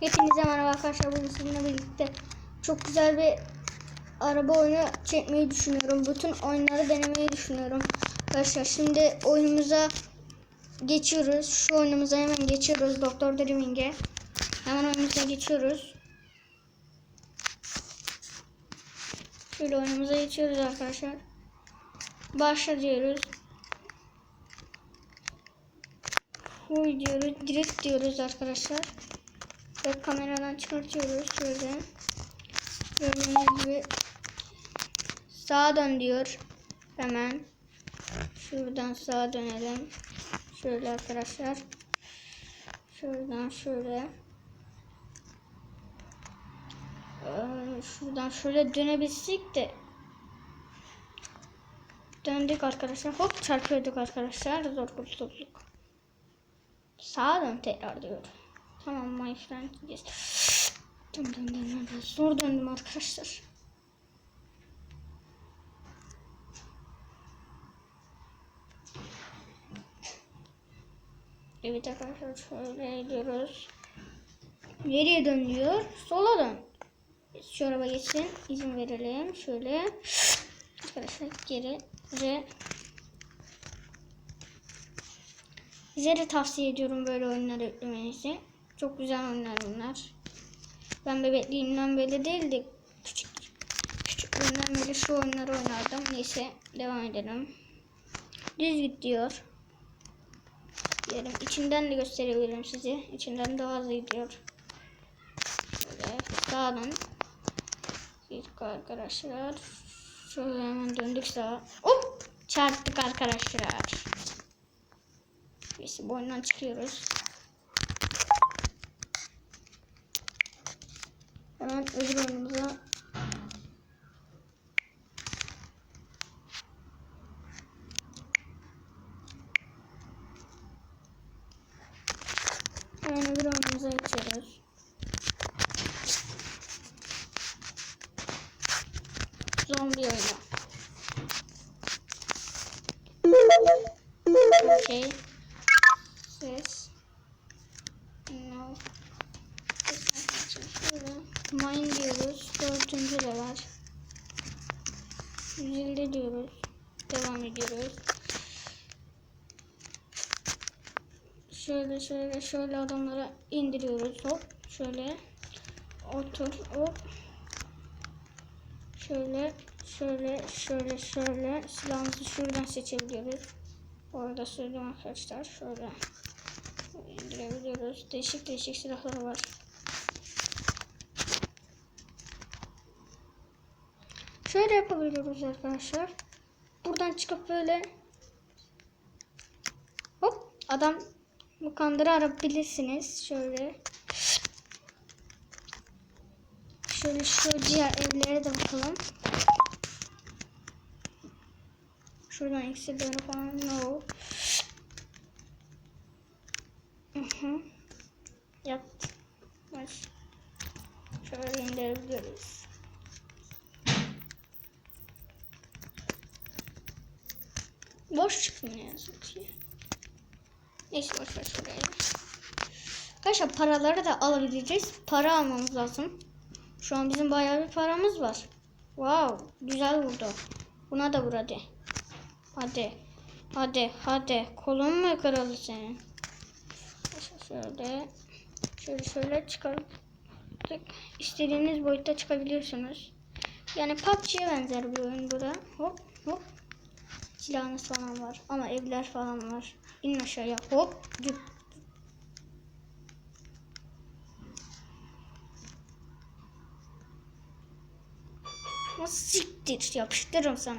Hepinize merhaba arkadaşlar. Bugün sizinle birlikte çok güzel bir araba oyunu çekmeyi düşünüyorum. Bütün oyunları denemeyi düşünüyorum. Arkadaşlar şimdi oyunumuza geçiyoruz. Şu oyunumuza hemen geçiyoruz. Doktor Dreaming'e. Hemen oyunumuza geçiyoruz. Şöyle oyunumuza geçiyoruz arkadaşlar. Başla diyoruz. Huy diyoruz. Direkt diyoruz arkadaşlar. Ve kameradan çıkartıyoruz. Şöyle. Gördüğünüz gibi sağa dön diyor. Hemen. Şuradan sağa dönelim. Şöyle arkadaşlar. Şuradan şöyle. Ee, şuradan şöyle dönebilsek de döndük arkadaşlar. Hop çarpıyorduk arkadaşlar. Zor kurtulduk. Sağa dön tekrar diyor. Tamam friend. Yes. Dön dön dön dön. Zor döndüm arkadaşlar. Evet arkadaşlar şöyle gidiyoruz. Nereye dön diyor? Sola dön. Şu araba geçsin. İzin verelim. Şöyle. Arkadaşlar geri. Re. Size tavsiye ediyorum böyle oyunları yüklemenizi. Çok güzel oyunlar bunlar. Ben bebekliğimden beri değil de küçük küçüklüğümden beri şu oyunları oynardım. Neyse devam edelim. Düz git diyor. Diyelim. İçinden de gösterebilirim size. İçinden daha hızlı gidiyor. Şöyle sağdan. Gittik arkadaşlar. Şöyle hemen döndük sağa. Hop! Çarptık arkadaşlar. Neyse bu oyundan çıkıyoruz. Hemen öbür oyunumuza Hemen öbür oyunumuza geçiyoruz. Zombi oyunu. Okay. Ses. No. Şöyle. Mine diyoruz. Dördüncü var. 150 diyoruz. Devam ediyoruz. Şöyle şöyle şöyle adamlara indiriyoruz. Hop. Şöyle. Otur. Hop. Şöyle şöyle şöyle şöyle silahımızı şuradan seçebiliyoruz. Orada söyleyeyim arkadaşlar. Şöyle indirebiliyoruz. Değişik değişik silahlar var. Şöyle yapabiliyoruz arkadaşlar. Buradan çıkıp böyle hop adam mukandırı arabilirsiniz. Şöyle şöyle şu diğer evlere de bakalım. Şuradan eksi dönü falan no. Hı hı. Yaptı. Şöyle indirebiliyoruz. Boş çıkmıyor ne yazık ki. Neyse boş ver şuraya. Arkadaşlar paraları da alabileceğiz. Para almamız lazım. Şu an bizim bayağı bir paramız var. Wow, güzel vurdu. Buna da vur hadi. Hadi. Hadi, hadi. Kolun mu kırıldı senin? Şöyle. Şöyle şöyle çıkartık. İstediğiniz boyutta çıkabiliyorsunuz. Yani PUBG'ye benzer bir oyun bu da. Hop hop. Silahınız falan var. Ama evler falan var. İn aşağıya. Hop. Nasıl siktir yapıştırırım sana.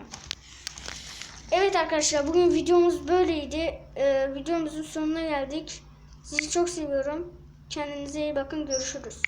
Evet arkadaşlar bugün videomuz böyleydi. Ee, videomuzun sonuna geldik. Sizi çok seviyorum. Kendinize iyi bakın. Görüşürüz.